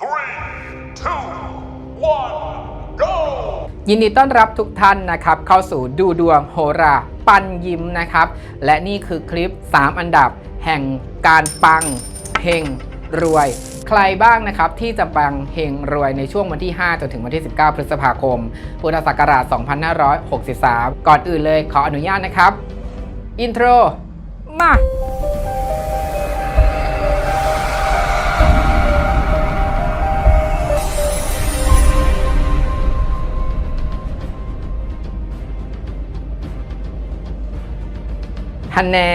Three, two, one, go! ยินดีต้อนรับทุกท่านนะครับ เข้าสู่ดูดวงโหราปันยิ้มนะครับ และนี่คือคลิป 3 อันดับแห่งการปังเฮงรวย ใครบ้างนะครับที่จะปังเฮงรวยในช่วงวันที่ 5 จนถึงวันที่ 19 พฤษภาคม พุทธศักราช 2563 ก่อนอื่นเลยขออนุญาตนะครับ อินโทร มา ฮันแน่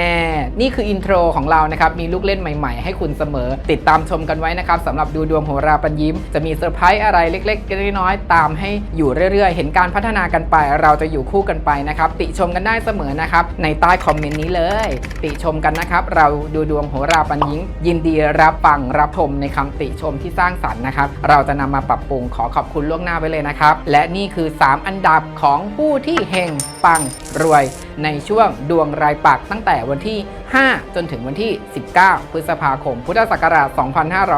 นี่คืออินโทรของเรานะครับ มีลูกเล่นใหม่ๆ ให้คุณเสมอ ติดตามชมกันไว้นะครับสำหรับดูดวงโหราปัญยิ้ม จะมีเซอร์ไพรส์อะไรเล็กๆน้อยๆตามให้อยู่เรื่อยๆ เห็นการพัฒนากันไป เราจะอยู่คู่กันไปนะครับ ติชมกันได้เสมอนะครับ ในใต้คอมเมนต์นี้เลย ติชมกันนะครับ เราดูดวงโหราปัญยิ้ม ยินดีรับฟังรับชมในคำติชมที่สร้างสรรค์นะครับ เราจะนำมาปรับปรุงขอขอบคุณล่วงหน้าไว้เลยนะครับ และนี่คือ 3 อันดับของผู้ที่เฮงปังรวย ในช่วงดวงรายปักตั้งแต่วันที่ 5 จนถึงวันที่ 19 พฤษภาคม พุทธศักราช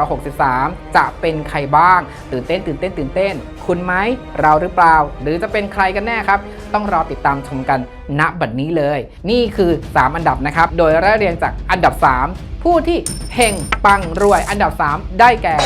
2563 จะเป็นใครบ้าง ตื่นเต้น ตื่นเต้น ตื่นเต้น คุณไหม เราหรือเปล่า หรือจะเป็นใครกันแน่ครับ ต้องรอติดตามชมกันณบัดนี้เลย นี่คือ 3 อันดับนะครับ โดยไล่เรียงจากอันดับ 3 ผู้ที่เฮงปังรวยอันดับ 3 ได้แก่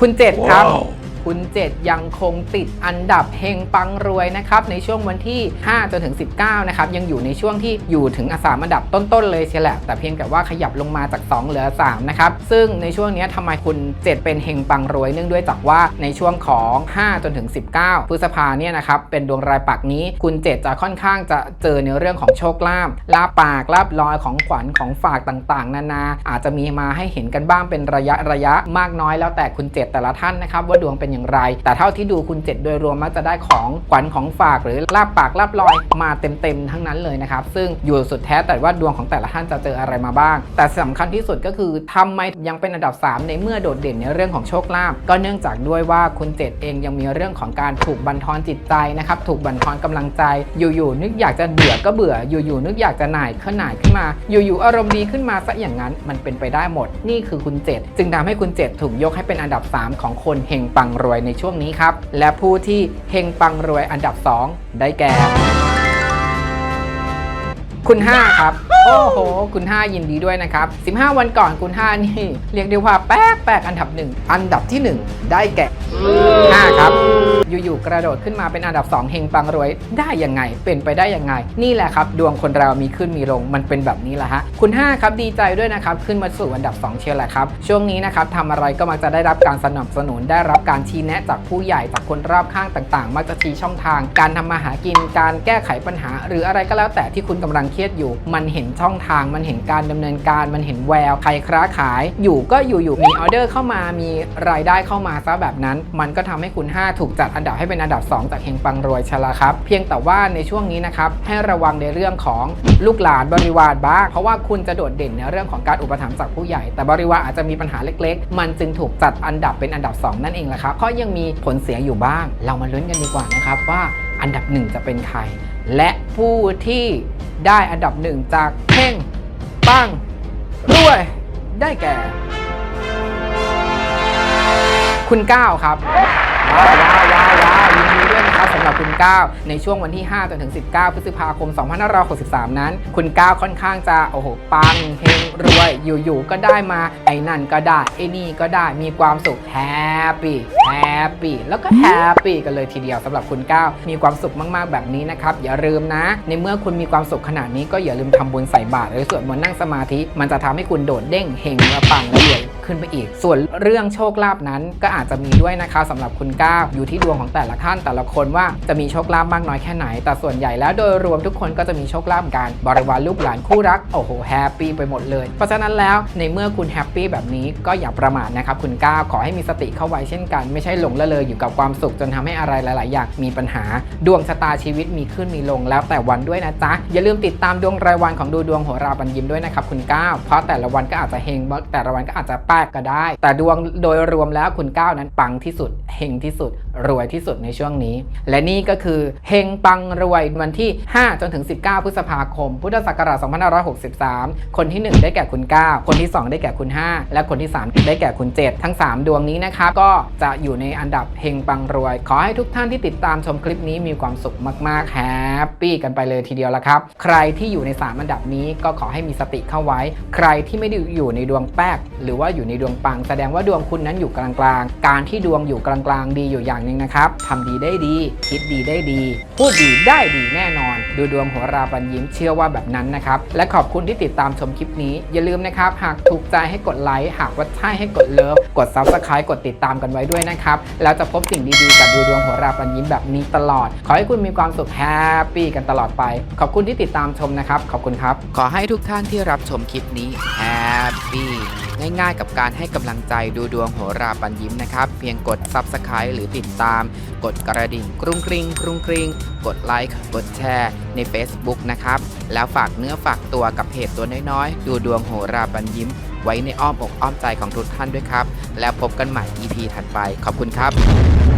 คุณเจ็ดครับว้าว คุณเจ็ดยังคงติดอันดับเฮงปังรวยนะครับในช่วงวันที่ 5 จนถึง 19 นะครับ ยังอยู่ในช่วงที่อยู่ถึงอสามอันดับต้น ๆ เลยเชียแหละ แต่เพียงแต่ว่าขยับลงมาจาก 2 เหลือ 3 นะครับ ซึ่งในช่วงนี้ทำไมคุณเจ็ดเป็นเฮงปังรวยเนื่องด้วยจากว่าในช่วงของ 5 จนถึง 19 พฤษภาเนี่ยนะครับเป็นดวงรายปักนี้คุณเจ็ดจะค่อนข้างจะเจอในเรื่องของโชคลาภลาบปากลาบลอยของขวัญของฝากต่างๆ นานาอาจจะมีมาให้เห็นกันบ้างเป็นระยะระยะมากน้อยแล้วแต่คุณเจ็ดแต่ละท่านนะครับว่าดวงเป็นอย่างไร แต่เท่าที่ดูคุณเจ็ดโดยรวมมักจะได้ของขวัญของฝากหรือลาบปากลาบลอยมาเต็มๆทั้งนั้นเลยนะครับ ซึ่งอยู่สุดแท้แต่ว่าดวงของแต่ละท่านจะเจออะไรมาบ้าง แต่สำคัญที่สุดก็คือทำไมยังเป็นอันดับ 3 ในเมื่อโดดเด่นในเรื่องของโชคลาภก็เนื่องจากด้วยว่าคุณเจ็ดเองยังมีเรื่องของการถูกบันทอนจิตใจนะครับถูกบันทอนกำลังใจ อยู่ๆนึกอยากจะเบื่อก็เบื่ออยู่ๆนึกอยากจะหน่ายก็หน่ายขึ้นมา อยู่ๆอารมณ์ดีขึ้นมาซะอย่างนั้นมันเป็นไปได้หมด นี่คือคุณเจ็ดจึงทำให้คุณเจ็ดถูกยกให้เป็นอันดับ 3 ของคนเฮงปังรวยในช่วงนี้ครับ และผู้ที่เฮงปังรวยอันดับ 2 ได้แก่ คุณ 5 ครับ โอ้โห คุณ 5 ยินดีด้วยนะครับ 15 วันก่อนคุณ 5 นี่ เรียกได้ว่าแป๊กแป๊กอันดับ 1 อันดับที่ 1 ได้แก่ 5 ครับ อยู่ๆกระโดดขึ้นมาเป็นอันดับ 2 เฮงปังรวย ได้ยังไง เป็นไปได้ยังไง นี่แหละครับ ดวงคนเรามีขึ้นมีลงมันเป็นแบบนี้แหละฮะ คุณ 5 ครับดีใจด้วยนะครับ ขึ้นมาสู่อันดับ 2 เชียวแหละครับ ช่วงนี้นะครับทำอะไรก็มักจะได้รับการสนับสนุน ได้รับการชี้แนะจากผู้ใหญ่จากคนรอบข้างต่าง ๆ มักจะชี้ช่องทาง การทำมาหากิน การแก้ไขปัญหา หรืออะไรก็แล้วแต่ที่คุณกำลังเครียดอยู่ มันเห็นช่องทาง มันเห็นการดำเนินการ มันเห็นแววใครค้าขาย อยู่ก็อยู่ๆมีออเดอร์เข้ามา มีรายได้เข้ามาซะแบบนั้น มันก็ทำให้คุณ 5 ถูกจัดอันดับให้เป็นอันดับ 2 จากเฮงปังรวยชละครับ เพียงแต่ว่าในช่วงนี้นะครับ ให้ระวังในเรื่องของลูกหลานบริวารบ้าง เพราะว่าคุณจะโดดเด่นในเรื่องของการอุปถัมภ์จากผู้ใหญ่ แต่บริวารอาจจะมีปัญหาเล็ก ๆ มันจึงถูกจัดอันดับเป็นอันดับ 2 นั่นเองแหละครับ เพราะยังมีผลเสียอยู่บ้าง เรามาลุ้นกันดีกว่านะครับว่าอันดับหนึ่งจะเป็นใคร และผู้ที่ได้อันดับหนึ่งจากเพ่ง ปังรวย ได้แก่ คุณก้าวครับว้าวว้าวว้าว นดีด้วยนะครับสำหรับคุณก้าวในช่วงวันที่ 5 จนถึง 19 พฤษภาคม 2563 นั้น คุณก้าวค่อนข้างจะโอ้โหปังเฮงรวยอยู่ๆก็ได้มาไอ้นั่นก็ได้ไอ้นี่ก็ได้มีความสุขแฮปปี้แฮปปี้แล้วก็แฮปปี้กันเลยทีเดียวสำหรับคุณก้าวมีความสุขมากๆแบบนี้นะครับอย่าลืมนะ ในเมื่อคุณมีความสุขขนาดนี้ก็อย่าลืมทำบุญใส่บาตรหรือสวดมนต์นั่งสมาธิ มันจะทำให้คุณโดดเด้งเฮงและปังและรวย ขึ้นไปอีก ส่วนเรื่องโชคลาภนั้นก็อาจจะมีด้วยนะคะสำหรับคุณก้าวอยู่ที่ดวงของแต่ละท่านแต่ละคนว่าจะมีโชคลาภมากน้อยแค่ไหน แต่ส่วนใหญ่แล้วโดยรวมทุกคนก็จะมีโชคลาภกันบริวารลูกหลานคู่รักโอ้โหแฮปปี้ไปหมดเลย เพราะฉะนั้นแล้วในเมื่อคุณแฮปปี้แบบนี้ก็อย่าประมาทนะครับคุณก้าวขอให้มีสติเข้าไว้เช่นกัน ไม่ใช่หลงละเลยอยู่กับความสุขจนทำให้อะไรหลาย ๆ อย่างมีปัญหา ดวงชะตาชีวิตมีขึ้นมีลงแล้วแต่วันด้วยนะจ๊ะอย่าลืมติดตามดวงรายวันของดูดวงโหราบันยิมด้วยนะครับคุณก้าวเพราะแต่ละวันก็อาจจะเฮงแต่ละวันก็อาจจะปป๊กๆก็ได้ แต่ดวงโดยรวมแล้วคุณก้าวนั้นปังที่สุดเฮงที่สุดรวยที่สุดในช่วงนี้ และนี่ก็คือเฮงปังรวยวันที่ 5 จนถึง 19 พฤษภาคม พุทธศักราช2563 คนที่ 1 ได้แก่คุณ 9 คนที่ 2 ได้แก่คุณ 5 และคนที่ 3 ได้แก่คุณ 7 ทั้ง 3 ดวงนี้นะครับก็จะอยู่ในอันดับเฮงปังรวย ขอให้ทุกท่านที่ติดตามชมคลิปนี้มีความสุขมากๆแฮปปี้กันไปเลยทีเดียวละครับ ใครที่อยู่ใน 3 อันดับนี้ก็ขอให้มีสติเข้าไว้ ใครที่ไม่ได้อยู่ในดวงแป๊กหรือว่าอยู่ในดวงปัง แสดงว่าดวงคุณนั้นอยู่กลางๆ การที่ดวงอยู่กลางๆ ดีอยู่อย่างหนึ่งนะครับทำดีได้ดี คิดดีได้ดี พูดดีได้ดีแน่นอน ดูดวงหัวราปันยิ้มเชื่อว่าแบบนั้นนะครับ และขอบคุณที่ติดตามชมคลิปนี้ อย่าลืมนะครับ หากถูกใจให้กดไลค์ หากว่าใช่ให้กดเลิฟ กด Subscribe กดติดตามกันไว้ด้วยนะครับ แล้วจะพบสิ่งดีๆ กับดูดวงหัวราปันยิ้มแบบนี้ตลอด ขอให้คุณมีความสุขแฮปปี้กันตลอดไป ขอบคุณที่ติดตามชมนะครับ ขอบคุณครับ ขอให้ทุกท่านที่รับชมคลิปนี้แฮปปี้ ง่ายๆ กับการให้กำลังใจดูดวงโหราปันยิ้มนะครับ เพียงกด Subscribe หรือติดตาม กดกระดิ่งกรุงกริงกรุงกริงกดไลค์กดแชร์ใน Facebook นะครับ แล้วฝากเนื้อฝากตัวกับเพจตัวน้อยๆ ดูดวงโหราปันยิ้ม ไว้ในอ้อมอกอ้อมใจของทุกท่านด้วยครับ แล้วพบกันใหม่ EP ถัดไปขอบคุณครับ